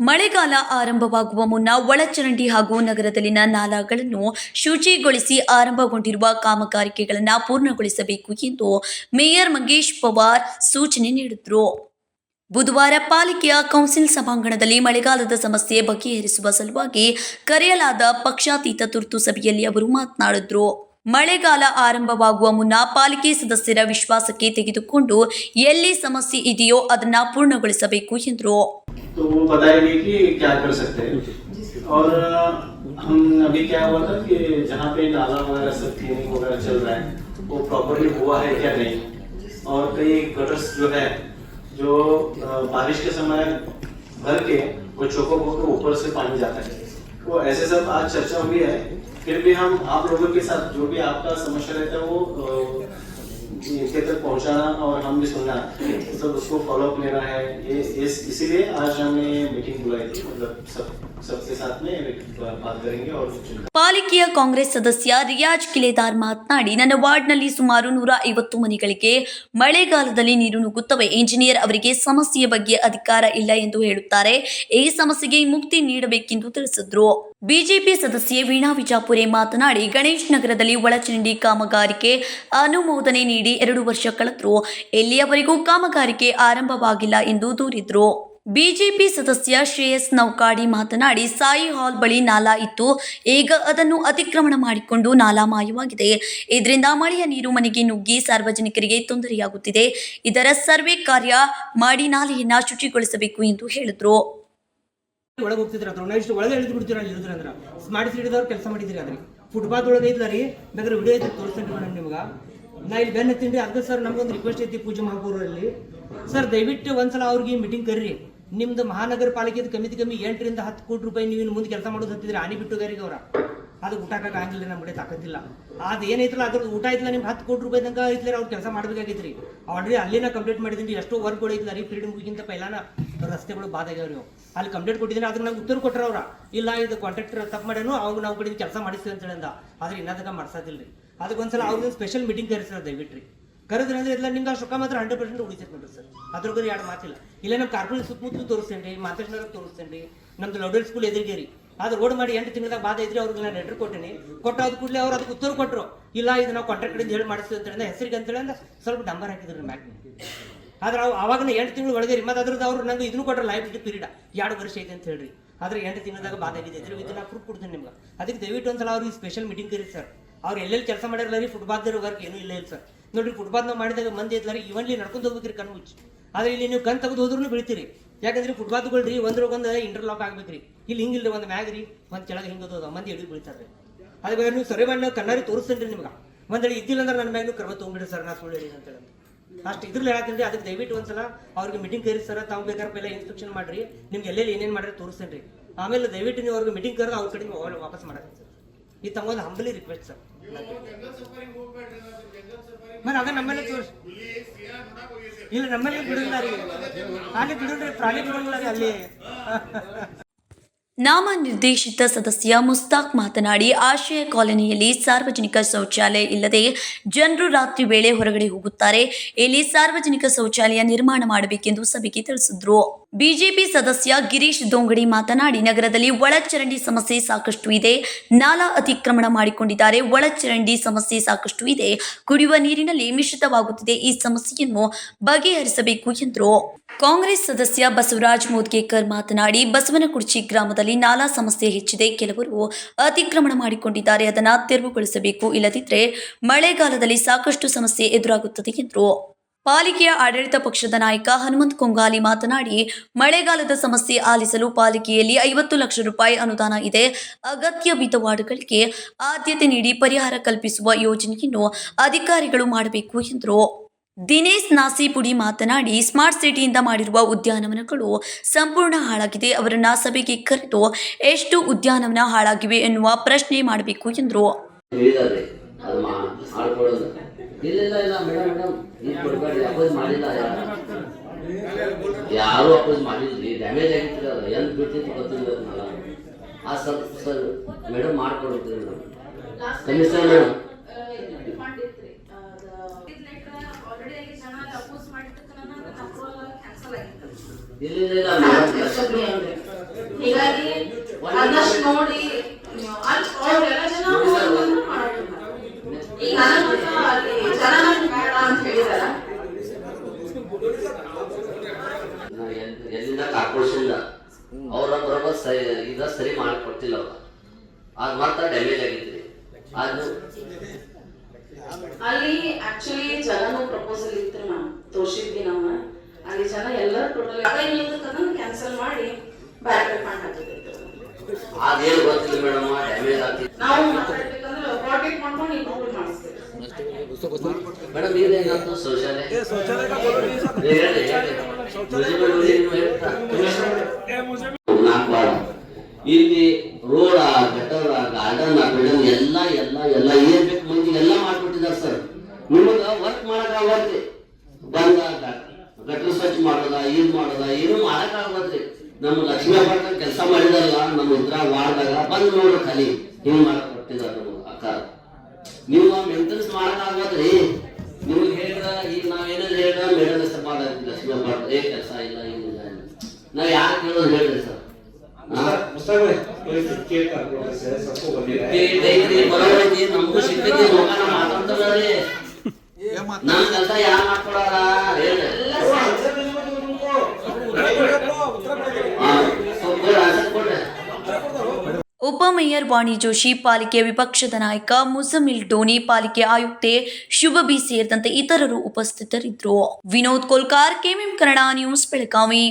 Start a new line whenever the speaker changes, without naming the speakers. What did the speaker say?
ಮಳೆಗಾಲ ಆರಂಭವಾಗುವ ಮುನ್ನ ಒಳಚರಂಡಿ ಹಾಗೂ ನಗರದಲ್ಲಿನ ನಾಲಾಗಳನ್ನು ಶುಚಿಗೊಳಿಸಿ ಆರಂಭಗೊಂಡಿರುವ ಕಾಮಗಾರಿಕೆಗಳನ್ನು ಪೂರ್ಣಗೊಳಿಸಬೇಕು ಎಂದು ಮೇಯರ್ ಮಂಗೇಶ್ ಪವಾರ್ ಸೂಚನೆ ನೀಡಿದರು. ಬುಧವಾರ ಪಾಲಿಕೆಯ ಕೌನ್ಸಿಲ್ ಸಭಾಂಗಣದಲ್ಲಿ ಮಳೆಗಾಲದ ಸಮಸ್ಯೆ ಬಗೆಹರಿಸುವ ಸಲುವಾಗಿ ಕರೆಯಲಾದ ಪಕ್ಷಾತೀತ ತುರ್ತು ಸಭೆಯಲ್ಲಿ ಅವರು ಮಾತನಾಡಿದ್ರು. ಮಳೆಗಾಲ ಆರಂಭವಾಗುವ ಮುನ್ನ ಪಾಲಿಕೆ ಸದಸ್ಯರ ವಿಶ್ವಾಸಕ್ಕೆ ತೆಗೆದುಕೊಂಡು ಎಲ್ಲಿ ಸಮಸ್ಯೆ ಇದೆಯೋ ಅದನ್ನ ಪೂರ್ಣಗೊಳಿಸಬೇಕು ಎಂದರು
तो वो बताएंगे कि क्या कर सकते हैं और हम अभी क्या हुआ था कि जहाँ पे नाला वगैरह सब क्लीनिंग वगैरह चल रहा है वो प्रॉपरली हुआ है क्या नहीं और कई गटर्स जो है जो अ, बारिश के समय भर के वो चौकों के ऊपर से पानी जाता है वो ऐसे सब आज चर्चा हुई है फिर भी हम आप लोगों के साथ जो भी आपका समस्या रहता है वो इनके तक पहुंचाना और हम भी सुनना। मतलब उसको फॉलोअप लेना है। ये इस इसीलिए आज हमने मीटिंग बुलाई थी मतलब सब।
ಪಾಲಿಕೆಯ ಕಾಂಗ್ರೆಸ್ ಸದಸ್ಯ ರಿಯಾಜ್ ಕಿಲೇದಾರ್ ಮಾತನಾಡಿ, ನನ್ನ ವಾರ್ಡ್ನಲ್ಲಿ ಸುಮಾರು ನೂರ ಐವತ್ತು ಮನೆಗಳಿಗೆ ಮಳೆಗಾಲದಲ್ಲಿ ನೀರು ನುಗ್ಗುತ್ತವೆ. ಇಂಜಿನಿಯರ್ ಅವರಿಗೆ ಸಮಸ್ಯೆಯ ಬಗ್ಗೆ ಅಧಿಕಾರ ಇಲ್ಲ ಎಂದು ಹೇಳುತ್ತಾರೆ. ಈ ಸಮಸ್ಯೆಗೆ ಮುಕ್ತಿ ನೀಡಬೇಕೆಂದು ತಿಳಿಸಿದ್ರು. ಬಿಜೆಪಿ ಸದಸ್ಯೆ ವೀಣಾ ವಿಜಾಪುರೆ ಮಾತನಾಡಿ, ಗಣೇಶ್ ನಗರದಲ್ಲಿ ಒಳಚರಂಡಿ ಕಾಮಗಾರಿಕೆ ಅನುಮೋದನೆ ನೀಡಿ ಎರಡು ವರ್ಷ ಕಳೆದ್ರು. ಎಲ್ಲಿಯವರೆಗೂ ಕಾಮಗಾರಿಕೆ ಆರಂಭವಾಗಿಲ್ಲ ಎಂದು ದೂರಿದ್ರು. ಬಿಜೆಪಿ ಸದಸ್ಯ ಶ್ರೇಯಸ್ ನೌಕಾಡಿ ಮಾತನಾಡಿ, ಸಾಯಿ ಹಾಲ್ ಬಳಿ ನಾಲಾ ಇತ್ತು. ಈಗ ಅದನ್ನು ಅತಿಕ್ರಮಣ ಮಾಡಿಕೊಂಡು ನಾಲಾ ಮಾಯವಾಗಿದೆ ಇದರಿಂದ ಮಳೆಯ ನೀರು ಮನೆಗೆ ನುಗ್ಗಿ ಸಾರ್ವಜನಿಕರಿಗೆ ತೊಂದರೆಯಾಗುತ್ತಿದೆ. ಇದರ ಸರ್ವೆ ಕಾರ್ಯ ಮಾಡಿ ನಾಲೆಯನ್ನ ಶುಚಿಗೊಳಿಸಬೇಕು ಎಂದು ಹೇಳಿದ್ರು.
ಇಷ್ಟು ಒಳಗೆ ಇದ್ಲರಿ ಬೇಕಾದ್ರೆ ವಿಡಿಯೋ ಐತಿ ತೋರಿಸ್ತೀನಿ ಮೇಡಮ್ ನಿಮ್ಗೆ. ನಾ ಇಲ್ಲಿ ಬೆನ್ನ ತಿಂಡಿ ಅದಕ್ಕೆ ಸರ್ ನಮ್ಗೊಂದು ರಿಕ್ವೆಸ್ಟ್ ಐತಿ ಪೂಜೆ ಮಹಾಪೂರಲ್ಲಿ ಸರ್ ದಯವಿಟ್ಟು ಒಂದ್ಸಲ ಅವ್ರಿಗೆ ಮೀಟಿಂಗ್ ಕರ್ರಿ. ನಿಮ್ದು ಮಹಾನಗರ ಪಾಲಿಕೆದು ಕಮ್ಮಿತಿ ಕಮ್ಮಿ ಎಂಟರಿಂದ ಹತ್ತು ಕೋಟಿ ರೂಪಾಯಿ ನೀವು ಇನ್ನು ಮುಂದೆ ಕೆಲಸ ಮಾಡೋದು ಹತ್ತಿದ್ರೆ ಆನಿ ಬಿಟ್ಟುಗಾರಿಗೆ ಅವರ ಅದು ಊಟ ಆಗಿಲ್ಲ ನಮ್ಮ ಕಡೆ ತಾಕತ್ತಿಲ್ಲ. ಅದು ಏನೈತಲ್ಲ ಅದ್ರ ಊಟ ಐತಲ್ಲ ನಿಮ್ಗೆ ಹತ್ತು ಕೋಟಿ ರೂಪಾಯಿ ತನಕ ಐತಲ್ಲ ಅವ್ರು ಕೆಲಸ ಮಾಡ್ಬೇಕಾಗೈತ್ರಿ. ಆಲ್ರೆಡಿ ಅಲ್ಲಿನ ಕಂಪ್ಲೀಟ್ ಮಾಡಿದ್ದೀನಿ, ಎಷ್ಟೋ ವರ್ಕ್ಗಳು ಐತಿಲ್ಲ ರೀ ಫ್ರೀಡಮ್ಗಿಂತ ಪೈಲಾನ ರಸ್ತೆಗಳು ಬಾದಾಗ್ಯಾವ ಅವು. ಅಲ್ಲಿ ಕಂಪ್ಲೇಂಟ್ ಕೊಟ್ಟಿದ್ದೀನಿ ಅದ್ರ ನಂಗೆ ಉತ್ತರ ಕೊಟ್ರು ಅವ್ರ. ಇಲ್ಲ, ಇದು ಕಾಂಟ್ರಾಕ್ಟರ್ ತಪ್ಪು ಮಾಡ್ಯಾನು, ಅವಾಗ ನಾವು ಕಡೆ ಕೆಲಸ ಮಾಡಿಸ್ತೀವಿ ಅಂತ ಹೇಳಿದ ಆದ್ರೆ ಇನ್ನದಕ್ಕ ಮಾಡ್ಸೋದಿಲ್ಲ ರೀ ಅದಕ್ಕೆ ಒಂದ್ಸಲ ಅವ್ರಿಗೆ ಸ್ಪೆಷಲ್ ಮೀಟಿಂಗ್ ಕರೆಸ್ತಾರೆ ದಯವಿಟ್ಟು ರೀ ಕರೆದ್ರೆ ಅಂದ್ರೆ ಇಲ್ಲ ನಿಮ್ಗೆ ಅಷ್ಟು ಮಾತ್ರ ಹಂಡ್ರೆಡ್ ಪರ್ಸೆಂಟ್ ಉಳಿತೈತೆ ನೋಡ್ರಿ ಸರ್. ಅದ್ರ ಬಗ್ಗೆ ಎರಡು ಮಾತಿಲ್ಲ. ಇಲ್ಲ ನಮ್ಮ ಕಾರ್ಪೊರೇಟ್ ಸುತ್ತಮುತ್ತಲು ತೋರಿಸ್ತೇನೆ ರೀ ತೋರಿಸ್ತೇನೆ ನಮ್ದು ಲೌಡರ್ ಸ್ಕೂಲ್ ಎದುರಿಗೆ ರೀ ಅದು ರೋಡ್ ಮಾಡಿ ಎಂಟು ತಿಂಗಳದಾಗ ಬಾಧ ಇದ್ರೆ ಅವ್ರಿಗೆ ನಾನು ಲೆಟ್ರ್ ಕೊಟ್ಟೇನೆ. ಕೊಟ್ಟಾದ ಕೂಡಲೇ ಅವ್ರು ಅದಕ್ಕೆ ಉತ್ತರ ಕೊಟ್ಟರು ಇಲ್ಲ, ಇದು ನಾವು ಕಾಂಟ್ರಾಕ್ಟ್ ಕಡೆ ಹೇಳಿ ಮಾಡಿಸ್ತೀವಿ ಅಂತ ಹೆಸರಿಗೆ ಅಂತ ಅಂದ್ರೆ ಸ್ವಲ್ಪ ಡಂಬರ್ ಹಾಕಿದ್ರು ಮ್ಯಾಕ್ ಆದ್ರೆ ಅವು ಅವಾಗ ಎಂಟು ತಿಂಗಳು ಒಳಗೆ ರೀ ಮತ್ತೆ ಅದ್ರದ್ದು ಅವ್ರು ನಂಗೆ ಇದನ್ನು ಕೊಟ್ಟರೆ ಲೈಫ್ ಪೀರಿಯಡ್. ಎರಡು ವರ್ಷ ಐತೆ ಅಂತ ಹೇಳ್ರಿ. ಆದ್ರೆ ಎಂಟು ತಿಂಗಳದಾಗ ಬಾಧ ಆಗಿದೆ. ಇದ್ರೆ ಇದನ್ನ ಪ್ರೂಫ್ ಕೊಡ್ತೀನಿ ನಿಮ್ಗೆ. ಅದಕ್ಕೆ ದಯವಿಟ್ಟು ಒಂದ್ಸಲ ಅವ್ರಿಗೆ ಸ್ಪೆಷಲ್ ಮೀಟಿಂಗ್ ಕರೀರಿ ಸರ್. ಅವ್ರು ಎಲ್ಲೆಲ್ಲಿ ಕೆಲಸ ಮಾಡಿರಲ್ಲ ರೀ ಫುಟ್ಬಾಲ್ ವರ್ಕ್ ಏನೂ ಇಲ್ಲ ಇಲ್ಲ ಸರ್. ನೋಡ್ರಿ ಫುಟ್ಬಾಲ್ ನಾವು ಮಾಡಿದಾಗ ಮಂದಿ ಇದ್ದಾರೆ ಇವನ್ಲಿ ನಡ್ಕೊಂಡು ಹೋಗ್ಬೇಕ್ರಿ ಕಣ್ಣು ಮುಚ್ಚಿ. ಆದ್ರೆ ಇಲ್ಲಿ ನೀವು ಕಣ್ ತೆಗೆದು ಹೋದ್ರೂ ಬೀಳ್ತೀರಿ. ಯಾಕಂದ್ರೆ ಫುಟ್ಬಾಲ್ಗಳು ರೀ ಒಂದ್ರೊಂದು ಇಂಟರ್ಲಾಕ್ ಆಗ್ಬೇಕ್ರಿ. ಇಲ್ಲಿ ಹಿಂಗಿಲ್ಲ ಒಂದು ಮ್ಯಾಗ್ ರೀ, ಒಂದು ಕೆಳಗೆ ಹಿಂಗದ ಮಂದಿ ಎಡಿ ಬೀಳ್ತಾರೆ ಅದ್ರ ಬೇರೆ ನೀವು ಸರಿ ಮಾಡಿ ಕಣ್ಣಾರಿ ತೋರಿಸ್ತೇನೆ ನಿಮ್ಗೆ. ಒಂದೇಳಿ ಇದ್ದಿಲ್ಲ ಅಂದ್ರೆ ನನ್ನ ಮ್ಯಾಗ್ನೂ ನೀವು ಕರ್ಮ ತೊಗೊಂಬಿಡ್ರಿ ಸರ್, ನಾ ಸುಳ್ಳು ಹೇಳಿ ಅಂತ. ಹೇಳಿ ಅಷ್ಟು ಇದ್ರಲ್ಲಿ ಹೇಳತ್ತೀನಿ ಅದಕ್ಕೆ ದಯವಿಟ್ಟು ಒಂದ್ಸಲ ಅವ್ರಿಗೆ ಮೀಟಿಂಗ್ ಕೇರಿ ಸರ್, ತಾವು ಬೇಕಾದ್ರೆ ಪೆಲ್ಲ ಇನ್ಸ್ಟ್ರಕ್ಷನ್ ಮಾಡ್ರಿ. ನಿಮ್ಗೆ ಎಲ್ಲೆಲ್ಲಿ ಏನೇನು ಮಾಡ್ರಿ ತೋರಿಸ್ತೇನೆ ರೀ ಆಮೇಲೆ ದಯವಿಟ್ಟು ನೀವು ಅವ್ರಿಗೆ ಮೀಟಿಂಗ್ ಕರೆದು ಅವ್ರ ಕಡೆ ನೀವು ವಾಪಸ್ ಮಾಡಕ್ಕೆ ಸರ್. ತಮ್ಮ ಒಂದು ಹಂಬಲಿ ರಿಕ್ವೆಸ್ಟ್ ಸರ್. ಮತ್ತೆ ಅದ ನಮ್ಮಲ್ಲಿ ತೋರಿಸಿ. ಇಲ್ಲ, ನಮ್ಮಲ್ಲಿ ಬಿಡುದಿಲ್ಲ ರೀ. ಅಲ್ಲಿ ಬಿಡುದ್ರಿ ಪ್ರಾಣಿ ಬಿಡುದಿಲ್ಲ ರೀ, ಅಲ್ಲಿ.
ನಾಮ ನಿರ್ದೇಶಿತ ಸದಸ್ಯ ಮುಸ್ತಾಕ್ ಮಾತನಾಡಿ, ಆಶ್ರಯ ಕಾಲೋನಿಯಲ್ಲಿ ಸಾರ್ವಜನಿಕ ಶೌಚಾಲಯ ಇಲ್ಲದೆ ಜನರು ರಾತ್ರಿ ವೇಳೆ ಹೊರಗಡೆ ಹೋಗುತ್ತಾರೆ. ಇಲ್ಲಿ ಸಾರ್ವಜನಿಕ ಶೌಚಾಲಯ ನಿರ್ಮಾಣ ಮಾಡಬೇಕೆಂದು ಸಭೆಗೆ ತಿಳಿಸಿದ್ರು. ಬಿಜೆಪಿ ಸದಸ್ಯ ಗಿರೀಶ್ ದೋಂಗಡಿ ಮಾತನಾಡಿ, ನಗರದಲ್ಲಿ ಒಳಚರಂಡಿ ಸಮಸ್ಯೆ ಸಾಕಷ್ಟು ಇದೆ. ನಾಲಾ ಅತಿಕ್ರಮಣ ಮಾಡಿಕೊಂಡಿದ್ದಾರೆ. ಒಳಚರಂಡಿ ಸಮಸ್ಯೆ ಸಾಕಷ್ಟು ಇದೆ. ಕುಡಿಯುವ ನೀರಿನಲ್ಲಿ ಮಿಶ್ರಿತವಾಗುತ್ತಿದೆ. ಈ ಸಮಸ್ಯೆಯನ್ನು ಬಗೆಹರಿಸಬೇಕು ಎಂದರು. ಕಾಂಗ್ರೆಸ್ ಸದಸ್ಯ ಬಸವರಾಜ್ ಮೋದ್ಗೇಕರ್ ಮಾತನಾಡಿ, ಬಸವನಕುರ್ಚಿ ಗ್ರಾಮದಲ್ಲಿ ನಾಲಾ ಸಮಸ್ಯೆ ಹೆಚ್ಚಿದೆ. ಕೆಲವರು ಅತಿಕ್ರಮಣ ಮಾಡಿಕೊಂಡಿದ್ದಾರೆ. ಅದನ್ನು ತೆರವುಗೊಳಿಸಬೇಕು. ಇಲ್ಲದಿದ್ದರೆ ಮಳೆಗಾಲದಲ್ಲಿ ಸಾಕಷ್ಟು ಸಮಸ್ಯೆ ಎದುರಾಗುತ್ತದೆ ಎಂದರು. ಪಾಲಿಕೆಯ ಆಡಳಿತ ಪಕ್ಷದ ನಾಯಕ ಹನುಮಂತ್ ಕೊಂಗಾಲಿ ಮಾತನಾಡಿ, ಮಳೆಗಾಲದ ಸಮಸ್ಯೆ ಆಲಿಸಲು ಪಾಲಿಕೆಯಲ್ಲಿ ಐವತ್ತು ಲಕ್ಷ ರೂಪಾಯಿ ಅನುದಾನ ಇದೆ. ಅಗತ್ಯ ಬಿದ್ದ ವಾರ್ಡ್ಗಳಿಗೆ ಆದ್ಯತೆ ನೀಡಿ ಪರಿಹಾರ ಕಲ್ಪಿಸುವ ಯೋಜನೆಯನ್ನು ಅಧಿಕಾರಿಗಳು ಮಾಡಬೇಕು ಎಂದರು. ದಿನೇಶ್ ನಾಸಿಪುಡಿ ಮಾತನಾಡಿ, ಸ್ಮಾರ್ಟ್ ಸಿಟಿಯಿಂದ ಮಾಡಿರುವ ಉದ್ಯಾನವನಗಳು ಸಂಪೂರ್ಣ ಹಾಳಾಗಿದೆ. ಅವರನ್ನ ಸಭೆಗೆ ಕರೆದು ಎಷ್ಟು ಉದ್ಯಾನವನ ಹಾಳಾಗಿವೆ ಎನ್ನುವ ಪ್ರಶ್ನೆ ಮಾಡಬೇಕು ಎಂದರು.
ಹೇಳಿದಾರೆ ಅದು ಮಾ ಮಾಡ್ಕೊಡೋದು ಇಲ್ಲ ಇಲ್ಲ ಇಲ್ಲ ಮೇಡಮ್ ಮೇಡಮ್. ಈಗ ಕೊಡ್ಬೇಡ್ರಿ ಅಪೋಸ್ ಮಾಡಿಲ್ಲ ಯಾರು? ಅಪೋಸ್ ಮಾಡಿದ್ರಿ ಡ್ಯಾಮೇಜ್ ಆಗಿತ್ತು ಅದು. ಎಂತ ಬಿಟ್ಟಿತ್ತು ಗೊತ್ತಿಲ್ಲ ಆ ಸರ್ ಸರ್ ಮೇಡಮ್ ಮಾಡ್ಕೊಡ್ತೀರಿ ಮೇಡಮ್. ಕಮಿಷನ್ ಇಲ್ಲ ಇಲ್ಲ ಮೇಡಮ್.
ಹೀಗಾಗಿ ಒಂದಷ್ಟು ನೋಡಿ ಅಲ್ಲಿ ಅವ್ರೆಲ್ಲ ಜನ ಹೋಗ್ಬಂದ್ರು ಮಾಡ್ತಿದ್ದಾರೆ. ಈಗ ನನಗೆ ಅಲ್ಲಿ ಬೇಡ ಅಂತ ಹೇಳಿದಾರ
ಎಲ್ಲಿಂದ ಕಾರ್ಪೊರೇಷನ್ ಅವ್ರ ಬರೋಬ್ಬರ ಸರಿ ಇದ ಸರಿ ಮಾಡ್ಕೊಡ್ತಿಲ್ಲ ಅವ್ರ. ಆಗ ಮಾತ್ರ ಡ್ಯಾಮೇಜ್ ಆಗೈತ್ರಿ ಅದು
ಅಲ್ಲಿ ಆಕ್ಚುಲಿ ಜನನು ಪ್ರಪೋಸಲ್ ಇತ್ತು ನಾವು ತೋರಿಸಿದ್ವಿ ನಾವು. ಅಲ್ಲಿ ಜನ ಎಲ್ಲರೂ ಟೋಟಲ್ ಅದನ್ನ ಕ್ಯಾನ್ಸಲ್ ಮಾಡಿ ಬ್ಯಾಕ್ ಮಾಡಿ ಹಾಕಿದ್ರು
ಅದೇನು ಗೊತ್ತಿಲ್ಲ ಮೇಡಮ್ ಡ್ಯಾಮೇಜ್ ಆಗ್ತಿತ್ತು
ನಾವು ಮಾತಾಡ್ಬೇಕಂದ್ರೆ ಪ್ರಾಜೆಕ್ಟ್ ಮಾಡ್ಕೊಂಡು ಇಂಪ್ರೂವ್ ಮಾಡಿಸ್ತೀವಿ
ಮೇಡಮ್ ಇದೇನಾಯ್ತು ಶೌಚಾಲಯ. ಇಲ್ಲಿ ರೋಡ ಗಟರ ಗಾರ್ಡನ್ ಬಿಲ್ಡನ್ ಎಲ್ಲ ಎಲ್ಲ ಎಲ್ಲ ಏನ್ ಬೇಕು ಮಂದಿ ಎಲ್ಲ ಮಾಡ್ಬಿಟ್ಟಿದ್ದಾರೆ ಸರ್ ನಿಮಗ ವರ್ಕ್ ಮಾಡಕ್ ಬಂದ ಗಟರ್ ಸ್ವಚ್ಛ ಮಾಡೋದ ಏನ್ ಮಾಡೋದ ಏನು ಮಾಡಕ್ ಆಗತ್ರಿ ನಮ್ಮ ಲಕ್ಷ್ಮೀ ಅಪಾರ್ಟ್ಮೆಂಟ್ ಕೆಲಸ ಮಾಡಿದಲ್ಲ ನಮ್ಮ ಇದ್ರ ವಾರ್ದಾಗ ಬಂದ್ ನೋಡ್ರಿ ಖಾಲಿ. ಹಿಂಗ್ ಮಾಡಕ್ ಕೊಟ್ಟಿದ್ದಾರೆ ಅಕ್ಕ. ನೀವು ಮೇಂಟೆನೆನ್ಸ್ ಮಾಡಕ್ ನಿಮ್ಗೆ ಹೇಳಿದ ಈಗ ನಾವೇನಾದ್ರು ಹೇಳಿದ ಮೇಡಮ್ ಹೆಸರು ಮಾಡೋದು ಲಕ್ಷ್ಮೀ ಅಪಾರ್ಟ್ ಏ ಕೆಲಸ ಇಲ್ಲ ಏನಿಲ್ಲ ನಾವು ಯಾಕೆ ಕೇಳೋದು ಹೇಳ್ರಿ ಸರ್. ಬರೋಬರ್ ಐತಿ ನಮಗೂ ಸಿಕ್ಕೈತಿ ಹೋಗೋಣ ಮಾತಾಡ್ತಾರ್ರಿ ನಮ್ ಕೆಲಸ ಯಾರು ಮಾಡ್ಕೊಡಾರ? ಹೇಳ್ರಿ
ಉಪಮೇಯರ್ ವಾಣಿ ಜೋಶಿ, ಪಾಲಿಕೆ ವಿಪಕ್ಷದ ನಾಯಕ ಮುಜಮಿಲ್ ಡೋನಿ ಪಾಲಿಕೆ ಆಯುಕ್ತೆ ಶುಭಬಿ ಸೇರಿದಂತೆ ಇತರರು ಉಪಸ್ಥಿತರಿದ್ದರು. Vinod Kolkar, KMM Kannada news, Belagavi.